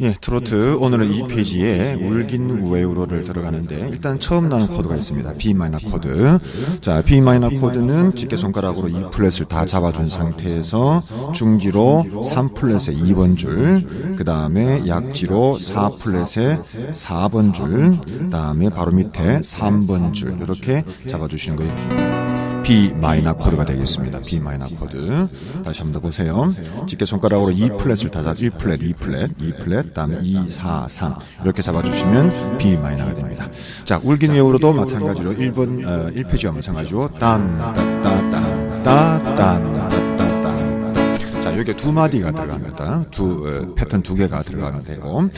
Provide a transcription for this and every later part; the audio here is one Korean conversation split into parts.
예, 트로트 오늘은 이 페이지에 울긴 외우로를 들어가는데 일단 처음 나오는 코드가 있습니다. B 마이너 코드. 자, B 마이너 코드는 집게 손가락으로 이 플랫을 다 잡아준 상태에서 중지로 3 플랫의 2번 줄, 그 다음에 약지로 4 플랫의 4번 줄, 그 다음에 바로 밑에 3번 줄 이렇게 잡아주시는 거예요. B 마이너 코드가 되겠습니다. B 마이너 코드. 다시 한번 더 보세요. 집게 손가락으로 2 플랫을 다 잡, 1 플랫, 2 플랫, 2 플랫, 다음에 2, 4, 3 이렇게 잡아주시면 B 마이너가 됩니다. 자, 울긴 외우로도 마찬가지로 1번 어, 1페이지와 마찬가지로 딴, 따, 따, 딴, 따, 딴, 따, 따, 딴. 자, 두 마디가 들어갑니다. 두 어, 패턴 두 개가 들어가면 되고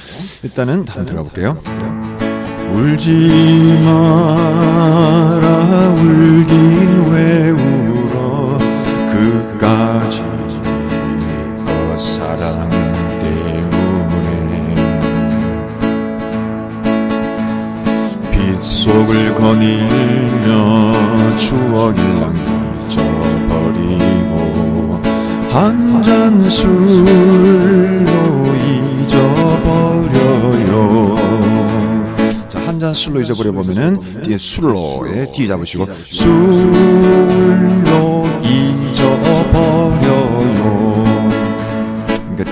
일단은 한번 들어가 볼게요. 울지 마라 울긴 사랑 때문에 빗속을 거닐며 추억일랑 잊어버리고 한 잔 술로 잊어버려요. 자, 한 잔 술로 잊어버려 보면은 뒤에 술로에 뒤 잡으시고 술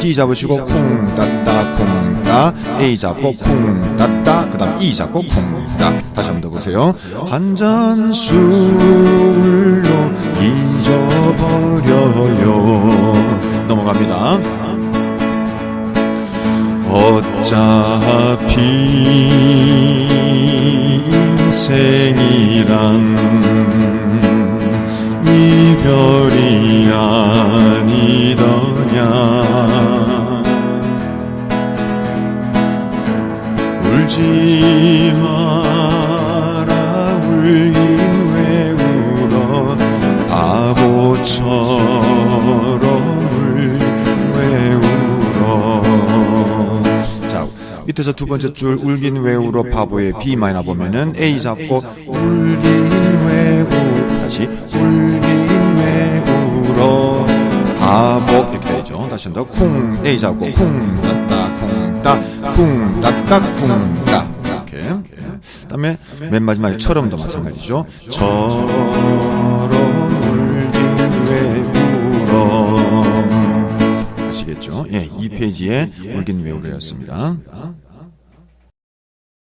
D 잡으시고 쿵 따따 쿵 따, A 잡고 쿵 따따, 그 다음 E 잡고 쿵 따. 다시 한번 더 보세요. 한 잔 술로 잊어버려요. 넘어갑니다. 어차피 인생이란 울지 마라. 울긴 왜 울어 바보처럼 울왜 울어 자 밑에서 두 번째 줄 울긴 왜 울어 바보의 B 마이너 보면은 A 잡고 울긴 왜 울, 다 되죠 다시 한번 더쿵 A 잡고 쿵 따따 쿵 따 쿵 따따 쿵 따 이렇게 그다음에 맨 마지막에 처럼도 마찬가지죠 처럼 울긴 왜 울어 아시겠죠? 예, 이 페이지에 울긴 왜 울어였습니다.